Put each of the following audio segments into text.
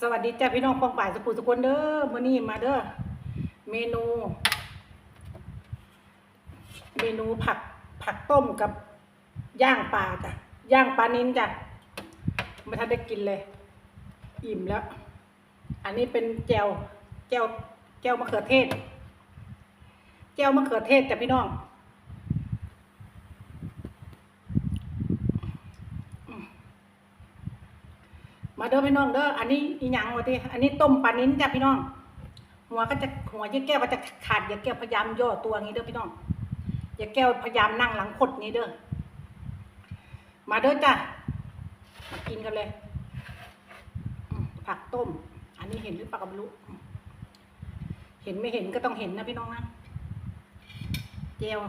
สวัสดีจ้าพี่น้องปองป่ายสกุลสกุลเด้อมื้อนี้มาเด้อเมนู เมนูผักผักต้มกับย่างปลาจ้ะย่างปลานิ้นจ้ะไม่ทันได้กินเลย อิ่มแล้ว อันนี้เป็นแจวแจวแจวมะเขือเทศแจวมะเขือเทศจ้ะพี่น้อง มาเด้อพี่น้องเด้ออันนี้อีหยังวะที่อันนี้ต้มปลานิ้นจ้ะพี่น้อง หัวก็จะหัวยี่แก้วก็จะขาดอย่าแก้วพยายามย่อตัวงี้เด้อพี่น้องอย่าแก้วพยายามนั่งหลังคดนี้เด้อมาเด้อจ้ะมากินกันเลยผักต้ม อันนี้เห็นหรือเปล่าก็ไม่รู้เห็นไม่เห็นก็ต้องเห็นนะพี่น้องนะเจล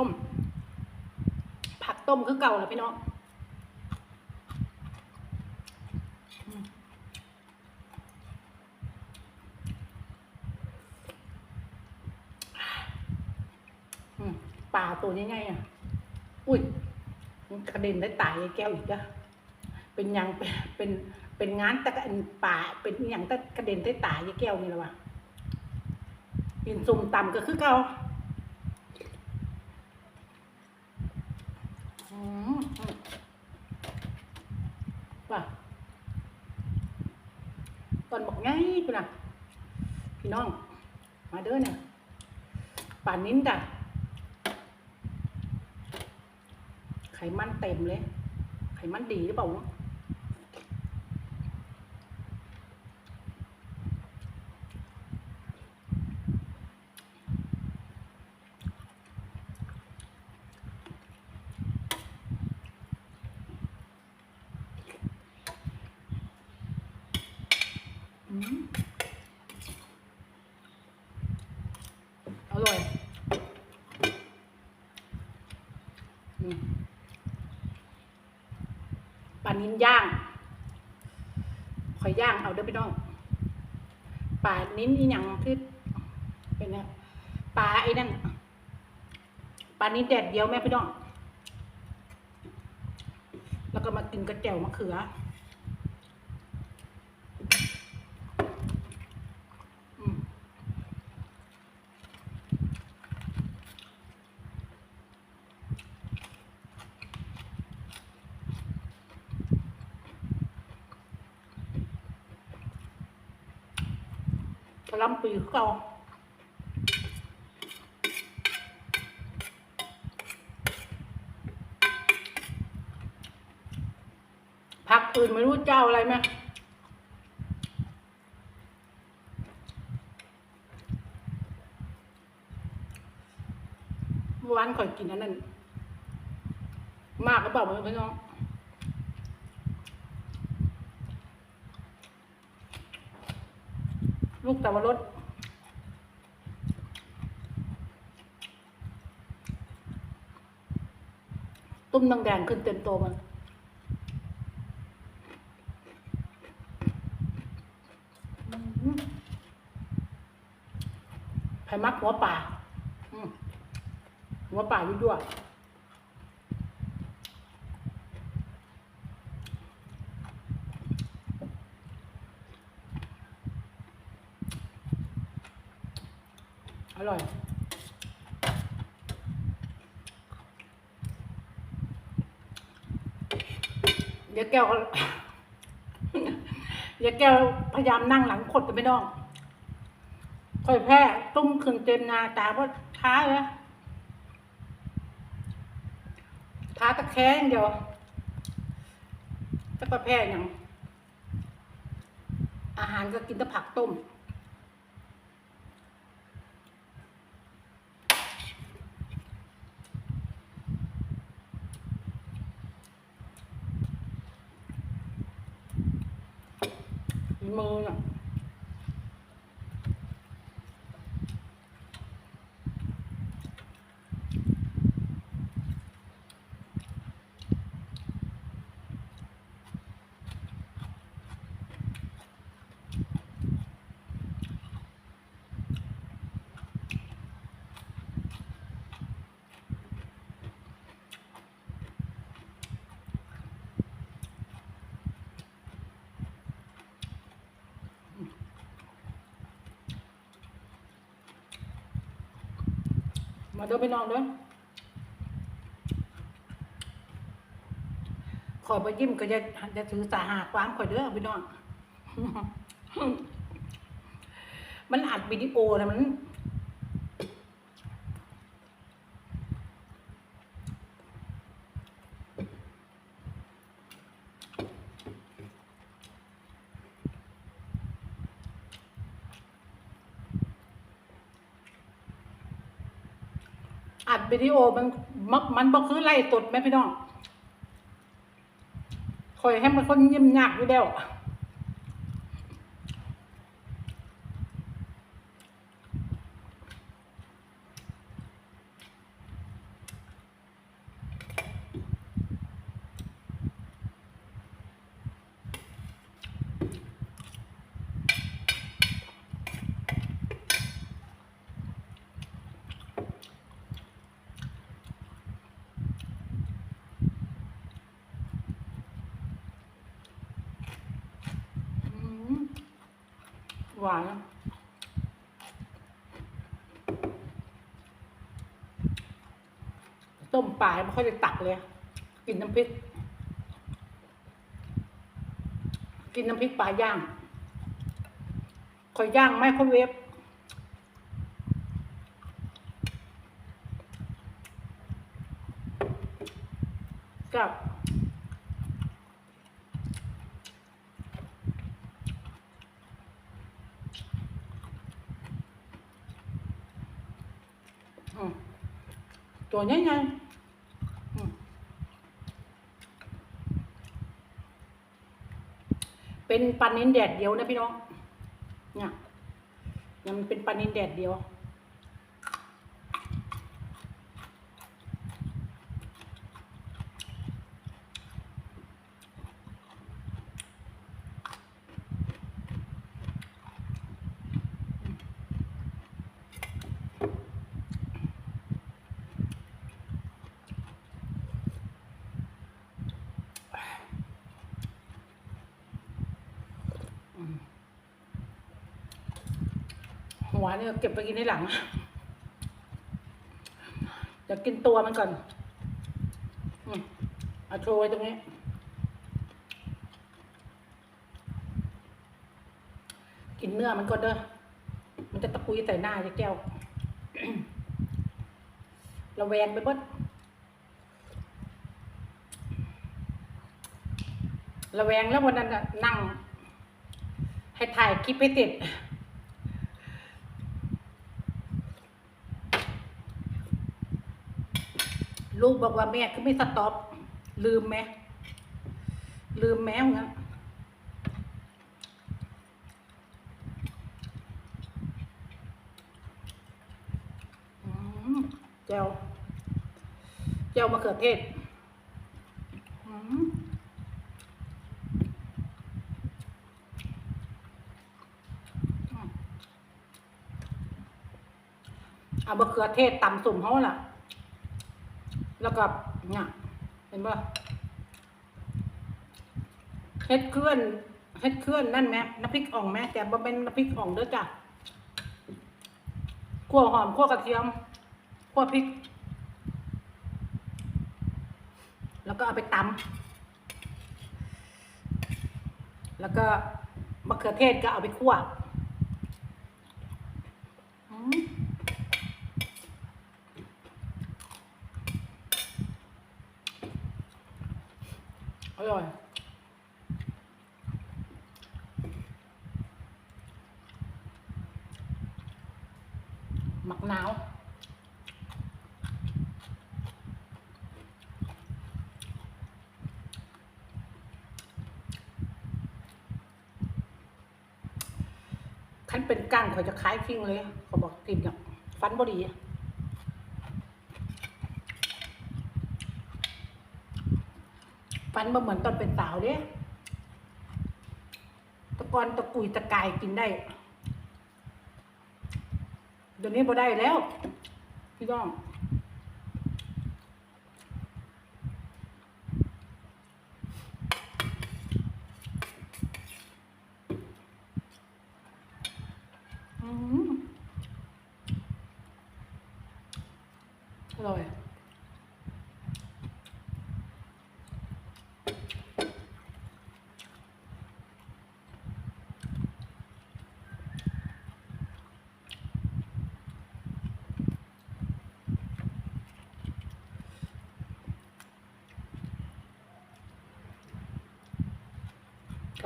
ต้ม ผัก ต้มคือเก่าเลยพี่น้องปลาตัวนี้ไงอะ อุ้ยมันกระเด็นได้ตายแก้วอีกอะเป็นยังเป็นเป็นงานตะกันป่าเป็นอย่างตะกระเด็นได้ตายแก้วนี่และวะกินสุ่มต่ำก็คือเก่า อืมป่ะตอนบอกไงพี่น่ะพี่น้อง มาเด้อเนี่ยป่านนิ้นจ้ะไขมันเต็มเลย ไขมันดีหรือเปล่าวะอืม อร่อยปลานิ้นย่างขอยย่างเอาเด้อพี่น้องปลานิ้นอีหยังที่เป็นปลาไอ้นั่นปลานิ้นแดดเดียวแม่พี่น้อง แล้วก็มากินกระเจียวมะเขือะหลำปีคือเก่าผักอื่นไม่รู้เจ้าอะไรไหมวานข่อยกินอันนั้น มากก็บอกเลยพี่น้อง ลูกต่ว่ารสตุ้มนางแดงขึ้นเต็มโตวมันไผ่มักหัวป่าหัวป่ายั่วๆ อร่อย เดี๋ยวแก้วเดี๋ยวแก้วพยายามนั่งหลังคดกันไม่น้องค่อยแพ้ตุ้มขึ้นเต็มนาตาว่าท้าเลยท้าตะแคงเดียวจะก็แพ้อย่างอาหารก็กินแต่ผักต้ม มือ เด้อพี่น้องเด้อขอยไปยิ้มก็จะจะถือสาหาความขอยเด้อพี่น้อง มันอัดวิดีโอนะมัน วิดีโอมันมันมันบอกคือไล่ตดไหมพี่น้องคอยให้มันคนยิ้มยากอยู่แล้วอืม หวานะต้มปลาไม่ค่อยได้ตักเลย กินน้ำพริก กินน้ำพริกปลาย่างคอยย่างไมโครเวฟกับ อืม ตัวใหญ่ๆอืมเป็นปลานินแดดเดียวนะพี่น้องเนี่ยยมันเป็นปลานินแดดเดียว หั วเนี่ยเก็บไปกินในหลังเดี๋ยวกินตัวมันก่อนอืมเอาโชว์ไว้ตรงนี้ กินเนื้อมันก่อนเด้อ มันจะตะกุยใส่หน้าจะแก้วระแวงไปเบิดระแวงแล้ววันนั้นน่ะนั่ง ให้ถ่ายคลิปให้ติด ลูกบอกว่าแม่คือไม่สต็อปลืมไหมลืมแม้งั้นอืมแจวแจวมะเขือเทศอืมเอามะเขือเทศตำสุ่มเขาล่ะ แล้วก็เนี่ยเห็นป่ะเฮ็ดเคลื่อนเฮ็ดเคลื่อนนั่นแม่น้ำพริกอ่องแม่แต่บ่เป็นน้ำพริกอ่องเด้อจ้ะขั่วหอมขั่วกระเทียมขั่วพริก แล้วก็เอาไปตำแล้วก็มะเขือเทศก็เอาไปคั่วอืม อร่อย หมักหนาวคันเป็นกั้งเขาจะคล้ายทิ้งเลย เขาบอกกินกับฟันบอดี ฟันมาเหมือนตอนเป็นสาวเด้แตะกอนตะกุยตะกายกินได้เดี๋ยวนี้พอได้แล้ว พี่น้องอืม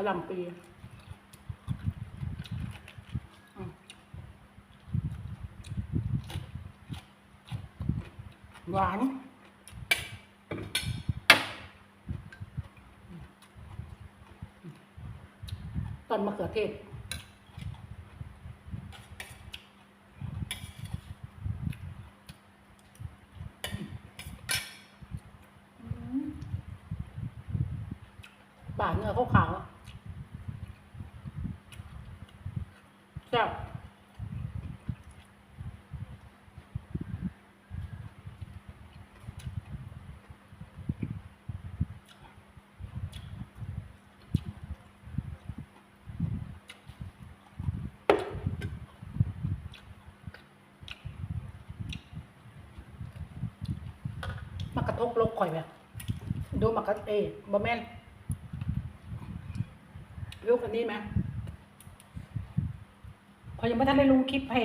ระหล่ำปีอืมหวาน ต้นมะเขือเทศ ป่าเนื้อขาวๆแซ่บมากระทก ลกข่อยแบบดูมากระเอ้บะแม่นลูกอันนี้ไหมพอยังไม่ทันได้ลงคลิปให้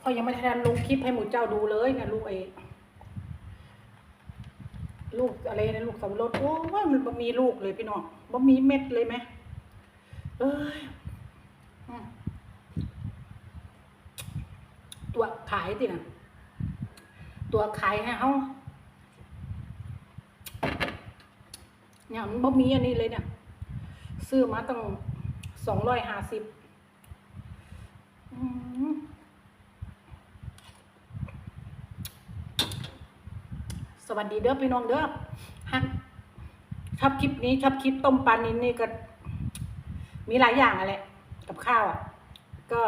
พอยังไม่ทันลงคลิปให้หมูเจ้าดูเลยนะลูกไอ้ลูกอะไรนะลูกสับปะรดโอ้ยมันบ่มีลูกเลยพี่น้องบ่มีเม็ดเลยไหมเอ้ยตัวขายตินะ ตัวขายให้เขาเนี่ยมันบ่มีอันนี้เลยเนี่ย ซื้อมาตั้งสองร้อยห้าสิบสวัสดีเด้อพี่น้องเด้อฮักชอบคลิปนี้ชอบคลิปต้มปลานินนี่ก็ มีหลายอย่างอะแหละกับข้าวอะ ก็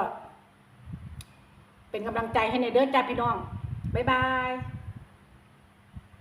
เป็นกำลังใจให้ในเด้อจ้าพี่น้อง บ๊ายบาย